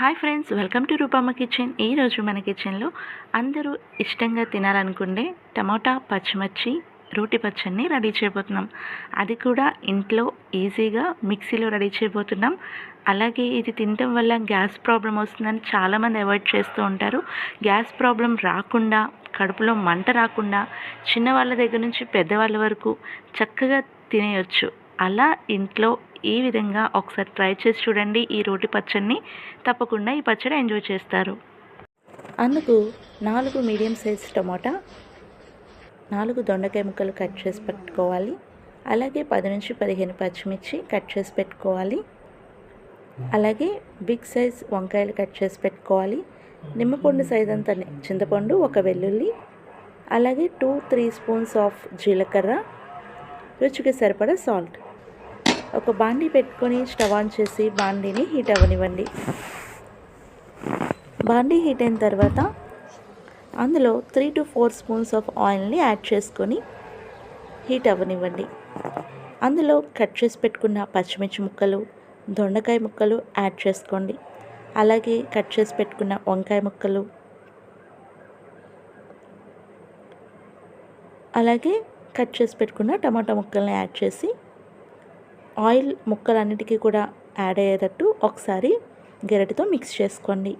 Hi friends welcome to Roopamma kitchen. ఈరోజు మన కిచెన్లో అందరూ ఇష్టంగా తినాలనుకుంటే టమాటా పచ్చిమిర్చి రోటి పచ్చడిని రెడీ చేయబోతున్నాం. అది కూడా ఇంట్లో ఈజీగా మిక్సీలో రెడీ చేయబోతున్నాం. అలాగే ఇది తినటం వల్ల గ్యాస్ ప్రాబ్లం వస్తుందని చాలామంది అవాయిడ్ చేస్తూ ఉంటారు. గ్యాస్ ప్రాబ్లం రాకుండా కడుపులో మంట రాకుండా చిన్నవాళ్ళ దగ్గర నుంచి పెద్దవాళ్ళ వరకు చక్కగా తినేయొచ్చు. అలా ఇంట్లో ఈ విధంగా ఒకసారి ట్రై చేసి చూడండి ఈ రోటి పచ్చడిని. తప్పకుండా ఈ పచ్చడి ఎంజాయ్ చేస్తారు. అందుకు నాలుగు మీడియం సైజ్ టమాటా నాలుగు దొండకాయ ముక్కలు కట్ చేసి పెట్టుకోవాలి. అలాగే పది నుంచి పదిహేను పచ్చిమిర్చి కట్ చేసి పెట్టుకోవాలి. అలాగే బిగ్ సైజ్ వంకాయలు కట్ చేసి పెట్టుకోవాలి. నిమ్మపండు సైజ్ అంత చింతపండు ఒక వెల్లుల్లి అలాగే టూ త్రీ స్పూన్స్ ఆఫ్ జీలకర్ర రుచికి సరిపడా సాల్ట్. ఒక బాండీ పెట్టుకొని స్టవ్ ఆన్ చేసి బాండీని హీట్ అవ్వనివ్వండి. బాండీ హీట్ అయిన తర్వాత అందులో three to four spoons of ఆయిల్ని యాడ్ చేసుకొని హీట్ అవ్వనివ్వండి. అందులో కట్ చేసి పెట్టుకున్న పచ్చిమిర్చి ముక్కలు దొండకాయ ముక్కలు యాడ్ చేసుకోండి. అలాగే కట్ చేసి పెట్టుకున్న వంకాయ ముక్కలు అలాగే కట్ చేసి పెట్టుకున్న టమాటా ముక్కల్ని యాడ్ చేసి ఆయిల్ ముక్కలన్నిటికీ కూడా యాడ్ అయ్యేటట్టు ఒకసారి గెరటితో మిక్స్ చేసుకోండి.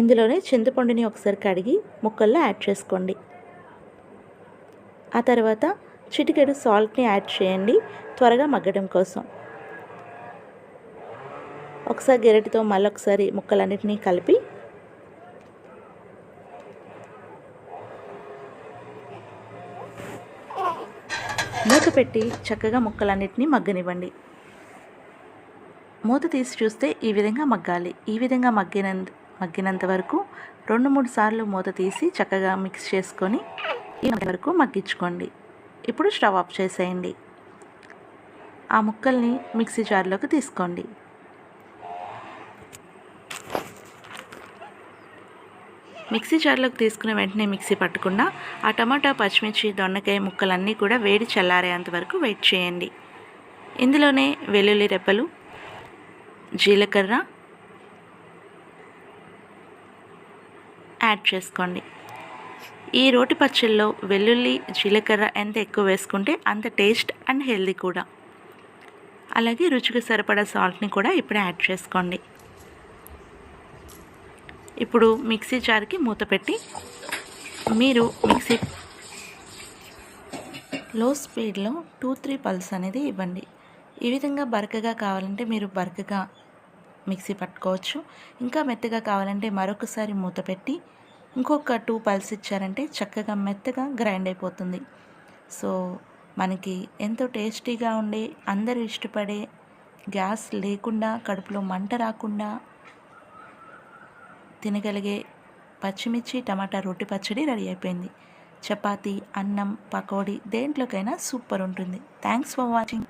ఇందులోనే చింతపండుని ఒకసారి కడిగి ముక్కల్లో యాడ్ చేసుకోండి. ఆ తర్వాత చిటికెడు సాల్ట్ని యాడ్ చేయండి త్వరగా మగ్గడం కోసం. ఒకసారి గెరటితో మళ్ళొకసారి ముక్కలన్నిటినీ కలిపి మూత పెట్టి చక్కగా ముక్కలన్నిటినీ మగ్గనివ్వండి. మూత తీసి చూస్తే ఈ విధంగా మగ్గాలి. ఈ విధంగా మగ్గిన మగ్గినంత వరకు రెండు మూడు సార్లు మూత తీసి చక్కగా మిక్స్ చేసుకొని ఈ వరకు మగ్గించుకోండి. ఇప్పుడు స్టవ్ ఆఫ్ చేసేయండి. ఆ ముక్కల్ని మిక్సీ జార్లోకి తీసుకోండి. మిక్సీ జార్లోకి తీసుకున్న వెంటనే మిక్సీ పట్టకుండా ఆ టమాటా పచ్చిమిర్చి దొండకాయ ముక్కలన్నీ కూడా వేడి చల్లారేంత వరకు వెయిట్ చేయండి. ఇందులోనే వెల్లుల్లి రెప్పలు జీలకర్ర యాడ్ చేసుకోండి. ఈ రోటి పచ్చళ్ళలో వెల్లుల్లి జీలకర్ర ఎంత ఎక్కువ వేసుకుంటే అంత టేస్ట్ అండ్ హెల్దీ కూడా. అలాగే రుచికి సరిపడా సాల్ట్ని కూడా ఇప్పుడే యాడ్ చేసుకోండి. ఇప్పుడు మిక్సీ జార్కి మూత పెట్టి మీరు మిక్సీ లో స్పీడ్లో టూ త్రీ పల్స్ అనేది ఇవ్వండి. ఈ విధంగా బరకగా కావాలంటే మీరు బరకగా మిక్సీ పట్టుకోవచ్చు. ఇంకా మెత్తగా కావాలంటే మరొకసారి మూత పెట్టి ఇంకొక టూ పల్స్ ఇచ్చారంటే చక్కగా మెత్తగా గ్రైండ్ అయిపోతుంది. సో మనకి ఎంతో టేస్టీగా ఉండే అందరూ ఇష్టపడే గ్యాస్ లేకుండా కడుపులో మంట రాకుండా తినగలిగే పచ్చిమిర్చి టమాటా రొట్టి పచ్చడి రెడీ అయిపోయింది. చపాతీ అన్నం పకోడీ దేంట్లోకైనా సూపర్ ఉంటుంది. Thanks for watching.